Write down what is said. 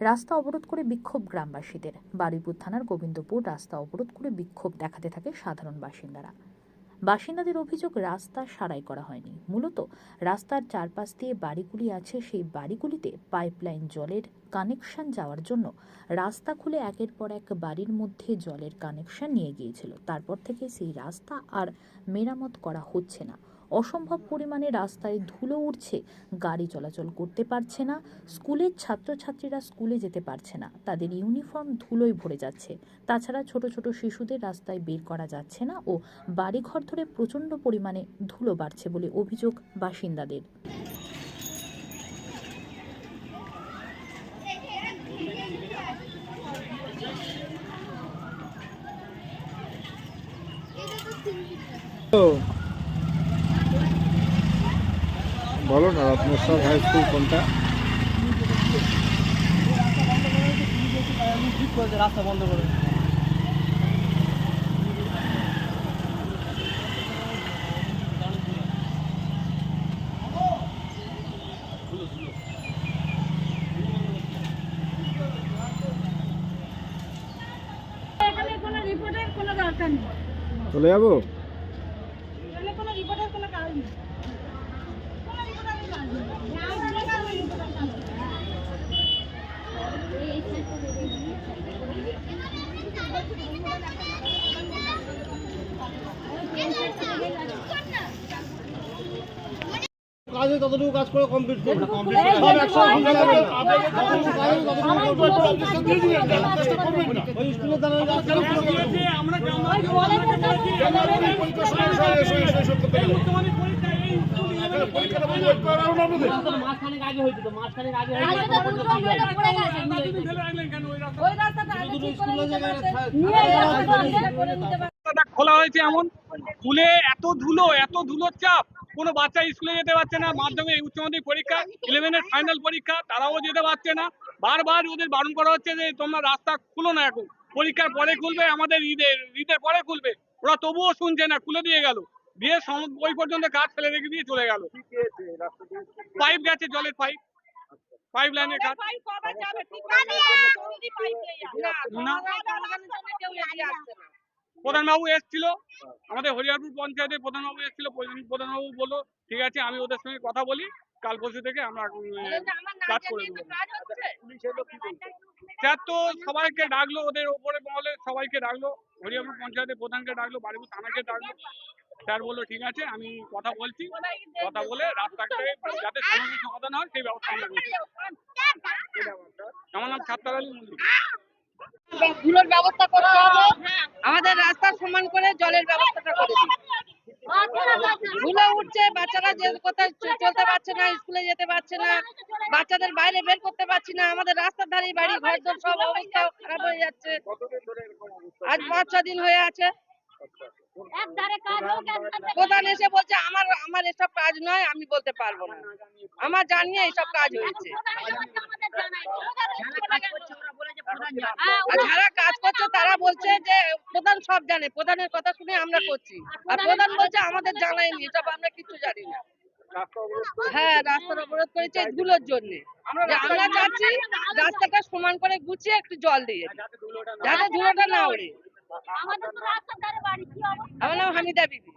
রাস্তা অবরোধ করে বিক্ষোভ গ্রামবাসীদের। বারুইপুর থানার গোবিন্দপুর রাস্তা অবরোধ করে বিক্ষোভ দেখাতে থাকে সাধারণ বাসিন্দারা। বাসিন্দাদের অভিযোগ, রাস্তা সারাই করা হয়নি। মূলত রাস্তার চারপাশ দিয়ে বাড়িগুলি আছে, সেই বাড়িগুলিতে পাইপলাইন জলের কানেকশন যাওয়ার জন্য রাস্তা খুলে একের পর এক বাড়ির মধ্যে জলের কানেকশন নিয়ে গিয়েছিল। তারপর থেকে সেই রাস্তা আর মেরামত করা হচ্ছে না। অসম্ভব পরিমাণে রাস্তায় ধুলো উঠছে গাড়ি চলাচল করতে পারছে না, স্কুলের ছাত্রছাত্রীরা স্কুলে যেতে পারছে না, তাদের ইউনিফর্ম ধুলোয় ভরে যাচ্ছে। তাছাড়া ছোট ছোট শিশুদের রাস্তায় বের করা যাচ্ছে না ও বাড়িঘর ধরে প্রচণ্ড পরিমাণে ধুলো বাড়ছে বলে অভিযোগ বাসিন্দাদের। তো বলো না রত্নেশ্বর হাই স্কুল কোনটা? রাস্তা বন্ধ করে চলে যাব এখানে কোনো রিপোর্টের কোনো কাজ নেই কোনো রিপোর্টের কাজ নেই না কোনো কাজ নেই রিপোর্টের কাজ নেই। কাজে ততটুকু কাজ করে কমপ্লিট করবে ওই স্কুলে দাঁড়ানো মাঝখানে আগে হয়েছে তো মাঝখানে আগে আগে তো দুটো মেয়েরা পড়ে গেছে। ওই রাস্তাটা আগে ঠিক করে এই রাস্তাটা? আগে করে নিতে পারতেন। রাস্তাটা খোলা হয়েছে এমন? স্কুলে এত ধুলো এত ধুলোর চাপ। কোনো বাচ্চা স্কুলে যেতে পারছে না মাধ্যমিক উচ্চ মাধ্যমিক পরীক্ষা ইলেভেনের ফাইনাল পরীক্ষা তারাও যেতে পারছে না বারবার ওদের বারণ করা হচ্ছে যে তোমরা রাস্তা খুলো না এখন পরীক্ষার পরে খুলবে আমাদের ঈদের ঈদের পরে খুলবে ওরা তবুও শুনছে না খুলে দিয়ে গেল দিয়ে ওই পর্যন্ত কাজ ফেলে রেখে দিয়ে চলে গেল পাইপ গেছে জলের পাইপ পাইপ লাইনের কাজ পাইপ কবে যাবে? ঠিক আছে, জলদি পাইপ দিয়ে যাও। না। প্রধানবাবু এসেছিল। আমাদের হরিয়ারপুর পঞ্চায়েতের প্রধানবাবু এসেছিল প্রধান- প্রধানবাবু বলল ঠিক আছে আমি ওদের সঙ্গে কথা বলি কাল পরশু থেকে আমরা না কাজ করে দেবো স্যার তো সবাইকে ডাকলো ওদের ওপরে মহলে সবাইকে ডাকলো হরিয়ারপুর পঞ্চায়েতের প্রধানকে ডাকলো বাড়িপুর থানাকে ডাকলো। স্যার বলল ঠিক আছে আমি কথা বলছি কথা বলে রাস্তাকে যাতে সমস্যার সমাধান হয় সেই ব্যবস্থা আমরা করছি আমার নাম ছাত্র আলী মল্লিক ব্যবস্থা করতে হবে আমাদের জলের ব্যবস্থাটা করে ধুলো উঠছে বাচ্চারা যে কোথায় চলতে পারছে না স্কুলে যেতে পারছে না বাচ্চাদের বাইরে বের করতে পারছি না আমাদের রাস্তার ধারে বাড়ি ঘর দর সব অবস্থা খারাপ হয়ে যাচ্ছে। আজ পাঁচ ছ দিন হয়ে আছে। প্রধান এসে বলছে আমার আমার এসব কাজ নয় আমি বলতে পারব না। আমার জানিয়ে এইসব কাজ হয়েছে। আমাদের জানাই। হ্যাঁ, আর যারা কাজ করছে তারা বলছে যে প্রধান সব জানে, প্রধানের কথা শুনে আমরা করছি। আর প্রধান বলছে, আমাদের জানায়নি এটা আমরা কিছু জানি না। হ্যাঁ রাস্তার অবরোধ করেছে এগুলোর জন্য। আমরা চাচ্ছি রাস্তাটা সমান করে গুছিয়ে একটু জল দিয়ে। যাতে ধুলোটা না ওড়ে। আমার নাম হামিদা বিবি।